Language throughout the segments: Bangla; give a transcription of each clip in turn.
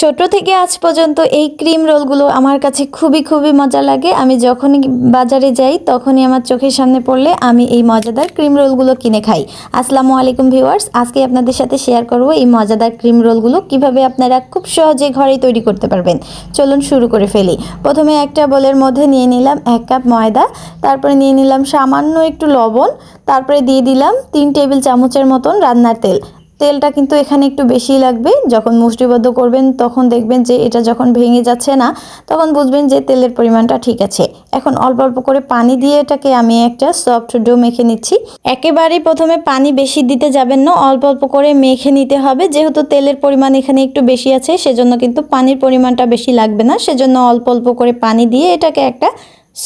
ছোট থেকে আজ পর্যন্ত এই ক্রিম রোলগুলো আমার কাছে খুবই খুবই মজা লাগে। আমি যখনই বাজারে যাই, তখনই আমার চোখের সামনে পড়লে আমি এই মজাদার ক্রিম রোলগুলো কিনে খাই। আসসালামু আলাইকুম ভিউয়ার্স, আজকে আপনাদের সাথে শেয়ার করব এই মজাদার ক্রিম রোলগুলো কীভাবে আপনারা খুব সহজে ঘরেই তৈরি করতে পারবেন। চলুন শুরু করে ফেলি। প্রথমে একটা বোলের মধ্যে নিয়ে নিলাম এক কাপ ময়দা, তারপরে নিয়ে নিলাম সামান্য একটু লবণ, তারপরে দিয়ে দিলাম তিন টেবিল চামচের মতন রান্নার তেল। তেলটা কিন্তু এখানে একটু বেশি লাগবে। যখন মুষ্টিবদ্ধ করবেন, তখন দেখবেন যে এটা যখন ভেঙে যাচ্ছে না, তখন বুঝবেন যে তেলের পরিমাণটা ঠিক আছে। এখন অল্প অল্প করে পানি দিয়ে এটাকে আমি একটা সফট ডো মেখে নিচ্ছি। একেবারেই প্রথমে পানি বেশি দিতে যাবেন না, অল্প অল্প করে মেখে নিতে হবে। যেহেতু তেলের পরিমাণ এখানে একটু বেশি আছে, সেজন্য কিন্তু পানির পরিমাণটা বেশি লাগবে না। সেজন্য অল্প অল্প করে পানি দিয়ে এটাকে একটা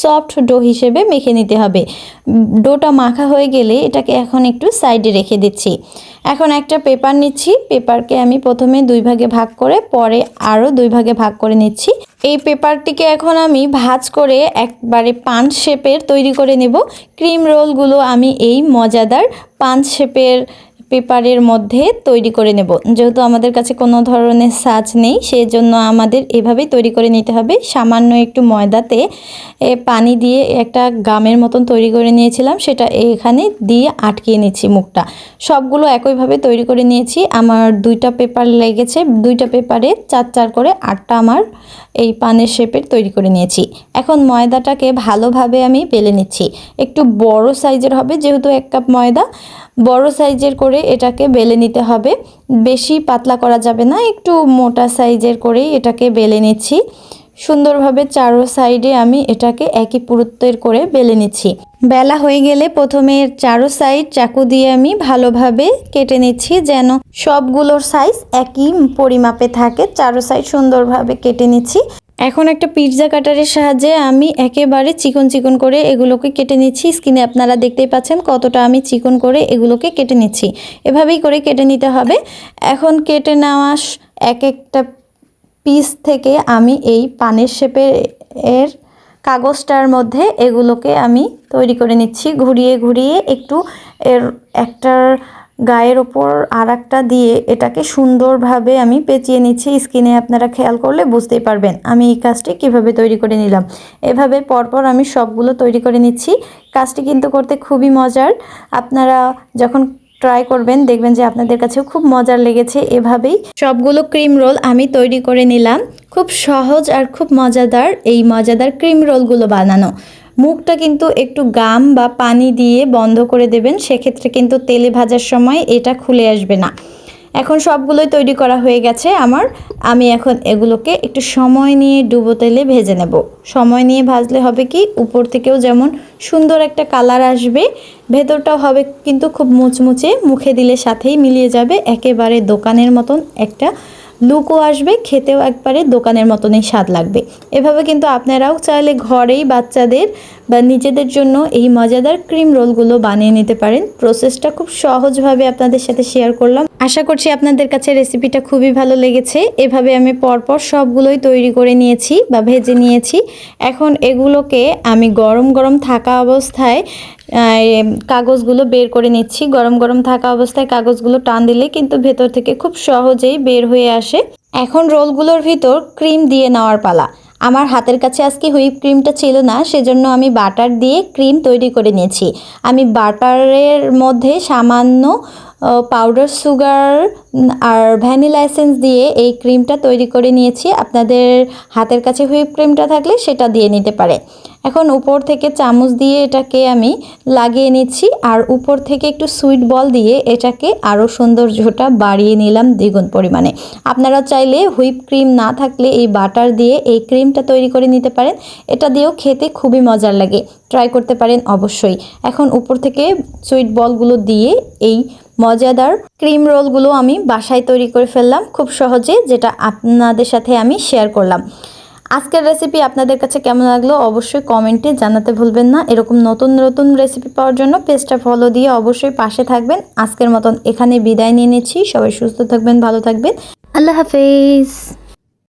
সফট ডো হিসেবে মেখে নিতে হবে। ডোটা মাখা হয়ে গেলে এটাকে এখন একটু সাইডে রেখে দিচ্ছি। এখন একটা পেপার নিচ্ছি। পেপারকে আমি প্রথমে দুই ভাগে ভাগ করে, পরে আরও দুই ভাগে ভাগ করে নিচ্ছি। এই পেপারটিকে এখন আমি ভাজ করে একবারে পাঁচ শেপের তৈরি করে নেব। ক্রিম রোলগুলো আমি এই মজাদার পাঁচ শেপের পেপারের মধ্যে তৈরি করে নেব। যেহেতু আমাদের কাছে কোনো ধরনের সাজ নেই সেই জন্য আমাদের এভাবেই তৈরি করে নিতে হবে। সামান্য একটু ময়দাতে পানি দিয়ে একটা গামের মতন তৈরি করে নিয়েছিলাম। সেটা এখানে দিয়ে আটকিয়ে নিচ্ছি মুখটা। সবগুলো একইভাবে তৈরি করে নিয়েছি। আমার দুইটা পেপার লেগেছে। দুইটা পেপারে চার চার করে আটটা আমার এই পানের শেপের তৈরি করে নিয়েছি। এখন ময়দাটাকে ভালোভাবে আমি বেলে নিচ্ছি। একটু বড় সাইজের হবে, যেহেতু এক কাপ ময়দা। বড় সাইজের করে এটাকে বেলে নিতে হবে। বেশি পাতলা করা যাবে না, একটু মোটা সাইজের করেই এটাকে বেলে নিচ্ছি। সুন্দরভাবে চারো সাইডে আমি এটাকে একই পুরুত্বের করে বেলে নিচ্ছি। বেলা হয়ে গেলে প্রথমে চারো সাইড চাকু দিয়ে আমি ভালোভাবে কেটে নিচ্ছি যেন সবগুলোর সাইজ একই পরিমাপে থাকে। চারো সাইড সুন্দরভাবে কেটে নিচ্ছি। এখন একটা পিৎজা কাটারের সাহায্যে আমি একেবারে চিকন চিকন করে এগুলোকে কেটে নিচ্ছি। স্কিনে আপনারা দেখতেই পাচ্ছেন কতটা আমি চিকন করে এগুলোকে কেটে নিচ্ছি। এভাবেই করে কেটে নিতে হবে। এখন কেটে নেওয়া এক একটা পিস থেকে আমি এই পানের শেপের এর কাগজটার মধ্যে এগুলোকে আমি তৈরি করে নিচ্ছি। ঘুরিয়ে ঘুরিয়ে একটু এর একটার গায়ের ওপর আর দিয়ে এটাকে সুন্দরভাবে আমি পেঁচিয়ে নিচ্ছি। স্কিনে আপনারা খেয়াল করলে বুঝতেই পারবেন আমি এই কাজটি কীভাবে তৈরি করে নিলাম। এভাবে পরপর আমি সবগুলো তৈরি করে নিচ্ছি। কাজটি কিন্তু করতে খুবই মজার। আপনারা যখন ট্রাই করবেন দেখবেন যে আপনাদের কাছেও খুব মজার লেগেছে এভাবেই। সবগুলো ক্রিম রোল আমি তৈরি করে নিলাম। খুব সহজ আর খুব মজাদার এই মজাদার ক্রিম রোলগুলো বানানো। মুখটা কিন্তু একটু গাম বা পানি দিয়ে বন্ধ করে দেবেন, সেক্ষেত্রে কিন্তু তেলে ভাজার সময় এটা খুলে আসবে না। এখন সবগুলোই তৈরি করা হয়ে গেছে আমার। আমি এখন এগুলোকে একটু সময় নিয়ে ডুবো তেলে ভেজে নেব। সময় নিয়ে ভাজলে হবে কি, উপর থেকেও যেমন সুন্দর একটা কালার আসবে, ভেতরটাও হবে কিন্তু খুব মুচমুচে, মুখে দিলে সাথেই মিলিয়ে যাবে, একেবারে দোকানের মতন একটা লুকও আসবে, খেতেও একবারে দোকানের মতনই স্বাদ লাগবে। এভাবে কিন্তু আপনারাও চাইলে ঘরেই বাচ্চাদের বা নিজেদের জন্য এই মজাদার ক্রিম রোলগুলো বানিয়ে নিতে পারেন। প্রসেসটা খুব সহজভাবে আপনাদের সাথে শেয়ার করলাম। আশা করছি আপনাদের কাছে রেসিপিটা খুবই ভালো লেগেছে। এভাবে আমি পরপর সবগুলোই তৈরি করে নিয়েছি বা ভেজে নিয়েছি। এখন এগুলোকে আমি গরম গরম থাকা অবস্থায় কাগজগুলো বের করে নিচ্ছি। গরম গরম থাকা অবস্থায় কাগজগুলো টান দিলে কিন্তু ভেতর থেকে খুব সহজেই বের হয়ে আসে। এখন রোলগুলোর ভিতর ক্রিম দিয়ে নেওয়ার পালা। আমার হাতের কাছে আজকে হুইপ ক্রিমটা ছিল না, সেজন্য আমি বাটার দিয়ে ক্রিম তৈরি করে নিয়েছি। আমি বাটারের মধ্যে সামান্য পাউডার, সুগার আর ভ্যানিলা এসেন্স দিয়ে এই ক্রিমটা তৈরি করে নিয়েছি। আপনাদের হাতের কাছে হুইপ ক্রিমটা থাকলে সেটা দিয়ে নিতে পারে। এখন উপর থেকে চামচ দিয়ে এটাকে আমি লাগিয়ে নিচ্ছি, আর উপর থেকে একটু সুইট বল দিয়ে এটাকে আরও সৌন্দর্যটা বাড়িয়ে নিলাম দ্বিগুণ পরিমাণে। আপনারা চাইলে হুইপ ক্রিম না থাকলে এই বাটার দিয়ে এই ক্রিমটা তৈরি করে নিতে পারেন। এটা দিয়েও খেতে খুবই মজার লাগে। ট্রাই করতে পারেন অবশ্যই। এখন উপর থেকে সুইট বলগুলো দিয়ে এই মজাদার ক্রিম রোলগুলো আমি বাসায় তৈরি করে ফেললাম খুব সহজে, যেটা আপনাদের সাথে আমি শেয়ার করলাম। আজকের রেসিপি আপনাদের কাছে কেমন লাগল অবশ্যই কমেন্টে জানাতে ভুলবেন না। এরকম নতুন নতুন রেসিপি পাওয়ার জন্য পেজটা ফলো দিয়ে অবশ্যই পাশে থাকবেন। আজকের মতন এখানে বিদায় নিয়ে নিচ্ছি। সবাই সুস্থ থাকবেন, ভালো থাকবেন। আল্লাহ হাফেজ।